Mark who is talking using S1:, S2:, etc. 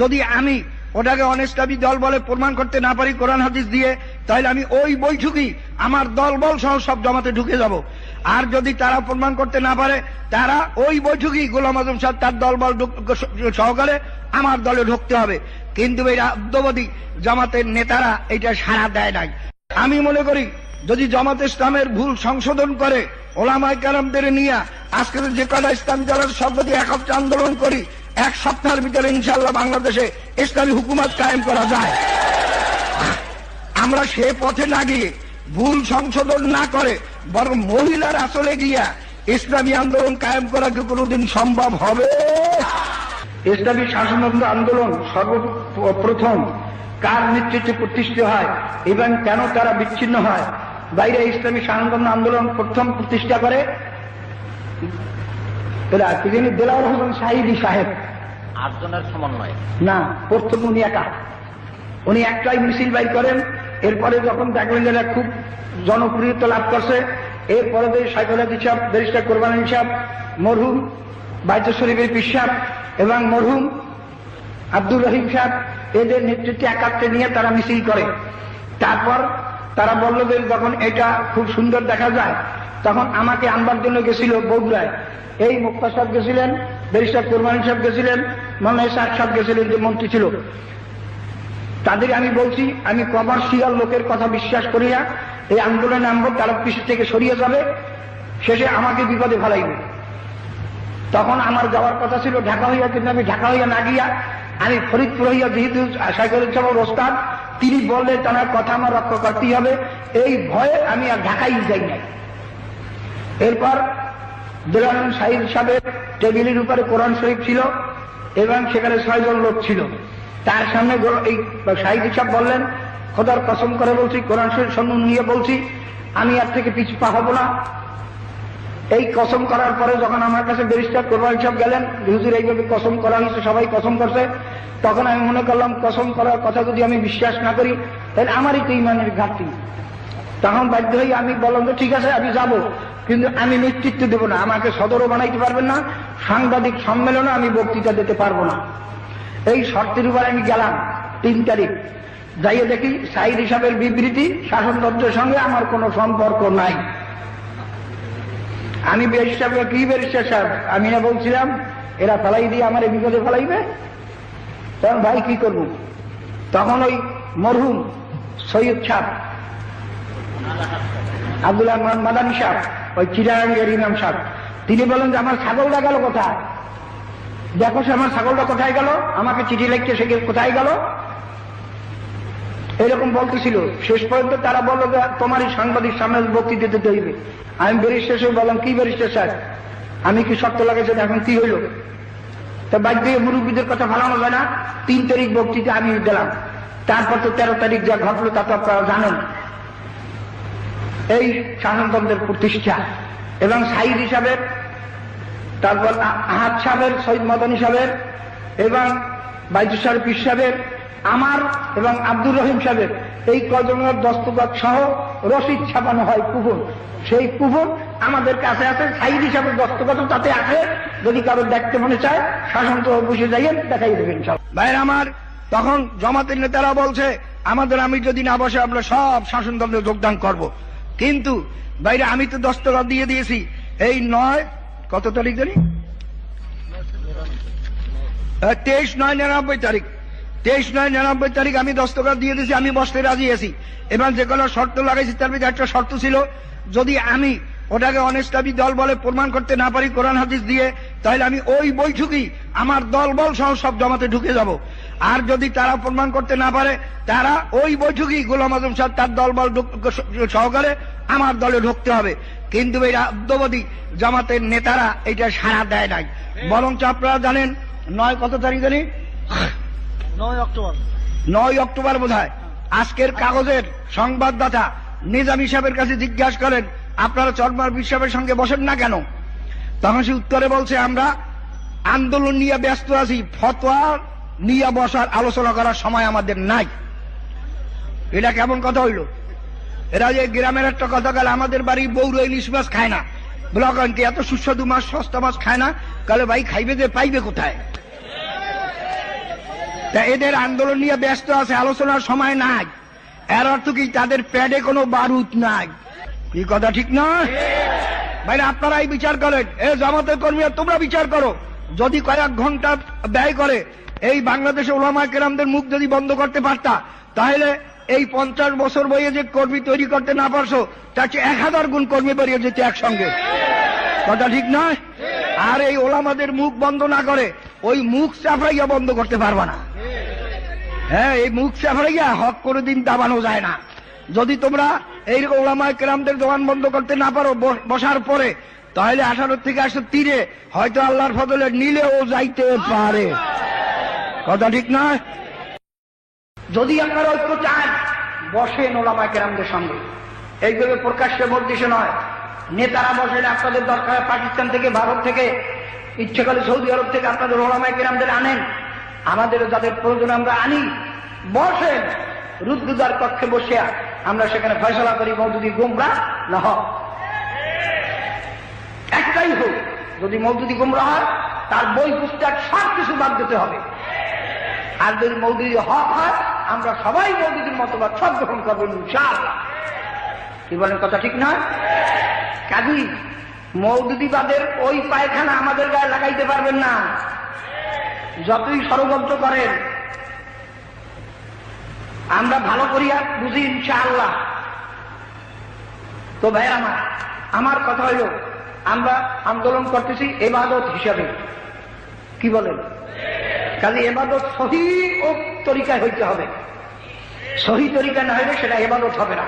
S1: যদি আমি ওটাকে অনেস্টাবি দল বলে প্রমাণ করতে না পারি, কোরআন হাদিস দিয়ে, তাহলে আমি ওই বৈঠকই আমার দল বল সহ সব জমাতে ঢুকে যাব। আর যদি তারা প্রমাণ করতে না পারে, তারা ওই বৈঠকই গোলাম আজম সাহেব তার দল বল সহকারে আমার দলে ঢুকতে হবে। কিন্তু এই রাদ্যবাদী জামাতের নেতারা এটা সাড়া দেয় নাই। আমি মনে করি, যদি জামাত ইসলামের ভুল সংশোধন করে ওলামাই কালামদের নিয়ে আজকে যে কটা ইসলাম দলের সর্বদি এক হপ্তাহ আন্দোলন করি এক সপ্তাহের ভিতরে ইনশাল্লাহ বাংলাদেশে ইসলামী হুকুমত কায়েম করা যায়। আমরা সে পথে না গিয়ে ভুল সংশোধন না করে বরং মহিলার আসলে গিয়া ইসলামী আন্দোলন কায়েম করা কি কোনোদিন সম্ভব হবে? ইসলামী শাসনাত্মক আন্দোলন সর্বপ্রথম কার নেতৃত্বে প্রতিষ্ঠিত হয়, এবং কেন তারা বিচ্ছিন্ন হয়? বাইরে ইসলামী শাসনাত্মক আন্দোলন প্রথম প্রতিষ্ঠা করে এরা কি জানি দেলাওয়ার হোসেন সাহিদি সাহেব।
S2: আটজনের সমন্বয়।
S1: না প্রথম উনি একা। উনি একটাই মিছিল বাইর করেন এরপরে যখন দেখলেন যে খুব জনপ্রিয়তা লাভ করছে এরপরে সাইকোলজি সাহেব ব্যারিস্টার কোরবান সাহেব মরহুম বাইতুল শরীফের পিসাব এবং মরহুম আব্দুর রহিম সাহেব এদের নেতৃত্বে একাত্রে নিয়ে তারা মিছিল করে। তারপর তারা বলল যখন এটা খুব সুন্দর দেখা যায় তখন আমাকে আনবার জন্য গেছিল বগুড়ায়। এই মুক্তা সাহেব গেছিলেন, ব্যারিস্টার কোরবানি সাহেব গেছিলেন, মনে সাহেব সাহেব গেছিলেন যে মন্ত্রী ছিল। তাদের আমি বলছি, আমি কমার্শিয়াল লোকের কথা বিশ্বাস করিয়া এই আন্দোলনে নামবো তারা পিছু থেকে সরিয়ে যাবে, শেষে আমাকে বিপদে ফেলাইবে। তখন আমার যাওয়ার কথা ছিল, ঢাকা হইয়া কিন্তু আমি ঢাকা হইয়া না গিয়া, আমি ফরিদপুর হইয়া যেহেতু সাইকেল ওস্তাদ, তিনি বললে তার কথা আমার রক্ষা করতেই হবে। এই ভয়ে আমি আর ঢাকাই যাই নাই। এরপর দেলানন্দ সাহিদ সাহেবের টেবিলের উপরে কোরআন শরীফ ছিল এবং সেখানে ছয়জন লোক ছিল। তার সামনে এই সাহিদ সাহেব বললেন, খোদার কসম করে বলছি, কোরআন শরীফ সম্মান নিয়ে বলছি, আমি আর থেকে পিছু পা হব না। এই কসম করার পরে যখন আমার কাছে ব্যারিস্টার কোরবান সাহেব গেলেন, হুজুর, এইভাবে কসম করা হয়েছে, সবাই কসম করছে। তখন আমি মনে করলাম, কসম করার কথা যদি আমি বিশ্বাস না করি, তাহলে আমারই তো ইমানের ঘাটতি। তখন বাধ্য হয়ে আমি বললাম যে, ঠিক আছে, আমি যাব। কিন্তু আমি নেতৃত্ব দেব না, আমাকে সদরও বানাইতে পারবেন না, সাংবাদিক সম্মেলনে আমি বক্তৃতা দিতে পারব না। এই শর্তের উপর আমি গেলাম তিন তারিখ। যাইয়ে দেখি সাইদ হিসাবের বিবৃতি শাসনতন্ত্রের সঙ্গে আমার কোনো সম্পর্ক নাই। আমি ব্যারিস্টার কি ব্যারিস্টার সাহেব আমি না বলছিলাম, এরা ফেলাই দিয়ে আমার এই বিপদে ফেলাইবে? তখন ভাই কি করব? তখন ওই মরহুম সৈয়দ সাহ আব্দুল্লাহ মাদানী সাহ ওই চিরাঙ্গের ইমাম সাহ তিনি বলেন যে, আমার ছাগলটা গেল কোথায়? দেখো সে আমার ছাগলটা কোথায় গেল? আমাকে চিঠি লিখছে সে কোথায় গেল? এরকম বলতেছিল। শেষ পর্যন্ত তারা বলল যে, তোমারই সাংবাদিক সামনে বক্তৃতা দিতে হইবে। আমি ব্যারিস্টার সাহেব বললাম, কি ব্যারিস্টার স্যার? আমি কি শর্ত লাগাইছেন এখন কি হইল? তা বাধ্য হয়ে মুরব্বীদের কথা ভালানো যায় না। তিন তারিখ বক্তৃতা আমি দিলাম তারপর তো তেরো তারিখ যা ঘটলো তা তো আপনারা জানেন। এই শাসনতন্ত্রের প্রতিষ্ঠা। এবং সাইদ হিসাবের তারপর আহাদ সাহেবের, সৈয়দ মদনী সাহেবের, এবং বাইজুস সাহেব সাহেবের, আমার এবং আব্দুর রহিম সাহেবের এই কজনের দস্তখত সহ রসিদ ছাপানো হয় কুপন সেই কুপন আমাদের কাছে আছে, সাইদ হিসাবে দস্তখত তাতে আছে। যদি কারও দেখতে মনে চায় শাসন তো বসে যাইয়েন দেখাই দেবেন সব ভাইয়ের আমার, তখন জমাতের নেতারা বলছে, আমাদের আমি যদি না বসে আমরা সব শাসনতন্ত্রে যোগদান করব। কিন্তু, বাইরে আমি তো দস্তখত দিয়ে দিয়েছি। এই নয়, কত তারিখ জানি? তেইশ নয় নিরানব্বই তারিখ। তেইশ নয় নিরানব্বই তারিখ আমি দস্তখত দিয়ে দিয়েছি, আমি বসতে রাজি আছি। এবার যে কোনো শর্ত লাগাইছি, তার ভিতরে একটা শর্ত ছিল, যদি আমি ওটাকে অনেস্টাবি দল বলে প্রমাণ করতে না পারি, কোরআন হাদিস দিয়ে, তাহলে আমি ওই বৈঠকই আমার দল বল সহ সব জমাতে ঢুকে যাব। আর যদি তারা প্রমাণ করতে না পারে তারা ওই বৈঠকই গোলাম আজম সাহেব তার দল বল ঢুক- সহকারে আমার দলে ঢুকতে হবে। কিন্তু এই রাদ্যবাদী জামাতের নেতারা এটা সাড়া দেয় নাই। বরঞ্চ আপনারা জানেন নয় কত তারিখ জানি?
S3: নয় অক্টোবর।
S1: নয় অক্টোবর বোধ আজকের কাগজের সংবাদদাতা নিজাম সাহেবের কাছে জিজ্ঞাসা করেন আপনারা চরমার সাহেবের সঙ্গে বসেন না কেন? তখন সে উত্তরে বলছে আমরা আন্দোলন নিয়ে ব্যস্ত আছি ফতোয়া নিয়ে বসার আলোচনা করার সময় আমাদের নাই। এটা কেমন কথা হইল? এরা যে গ্রামের একটা কথা গেল আমাদের বাড়ি বৌর ইলিশ মাছ খায় না। ব্লক আনতে এত সুস্বাদু মাছ, সস্তা মাছ খায় না। কালে ভাই খাইবে যে, পাইবে কোথায়? তা এদের আন্দোলন নিয়ে ব্যস্ত আছে, আলোচনার সময় নাই। এর অর্থ কি? তাদের প্যাডে কোনো বারুদ নাই। কি কথা ঠিক না? ভাইরা, আপনারাই বিচার করেন। এ জামাতের কর্মীরা, তোমরা বিচার করো। যদি কয়েক ঘণ্টা ব্যয় করে এই বাংলাদেশে ওলামা কেরামদের মুখ যদি বন্ধ করতে পারতা, তাহলে এই পঞ্চাশ বছর বইয়ে যে কর্মী তৈরি করতে না পারছ, তার চেয়ে এক হাজার গুণ কর্মী বেরিয়ে যেতে একসঙ্গে। কথা ঠিক নয় আর এই ওলামাদের মুখ বন্ধ না করে, ওই মুখ চাপড়াইয়া বন্ধ করতে পারবা না। হ্যাঁ এই মুখ চাপড়াইয়া হক করে দিন দাবানো যায় না। যদি তোমরা এই ওলামায় কেরামদের দোকান বন্ধ করতে না পারো বসার পরে, তাহলে আঠারো থেকে আসো তীরে হয়তো আল্লাহর ফদলে নিলেও যাইতে পারে। কথা ঠিক নয়? যদি আপনারা ঐক্য চান, বসেন ওলামায় কেরামদের সঙ্গে। এইভাবে প্রকাশ্যে বলতেছে নয়। নেতারা বসেন আপনাদের দরকার পাকিস্তান থেকে, ভারত থেকে, ইচ্ছে করে সৌদি আরব থেকে আপনাদের ওলামায় কেরামদের আনেন। আমাদের যাদের প্রয়োজন আমরা আনি। বসেন রুদ্রদার কক্ষে বসে আমরা সেখানে ফয়সলা করি, মৌদুদি গুমরা, না হক একটাই হোক, যদি মৌদুদি গুমরা হয়, তার বই পুস্তক সব কিছু বাদ দিতে হবে। আর যদি মৌদুদি হক হয়, আমরা সবাই মৌদুদির মতবাদ সব গ্রহণ করব, ইনশাআল্লাহ। কি বলেন, কথা ঠিক না কাজী মৌদুদিবাদের ওই পায়খানা আমাদের গায়ে লাগাইতে পারবেন না। যতই ষড়যন্ত্র করেন, আমরা ভালো করিয়া বুঝি, ইনশাআল্লাহ। তো ভাই আমার আমার কথা হইল, আমরা আন্দোলন করতেছি এবাদত হিসাবে। কি বলেন? কাজে এবাদত সহি তরিকায় হইতে হবে। সহি তরিকা না হলে সেটা এবাদত হবে না।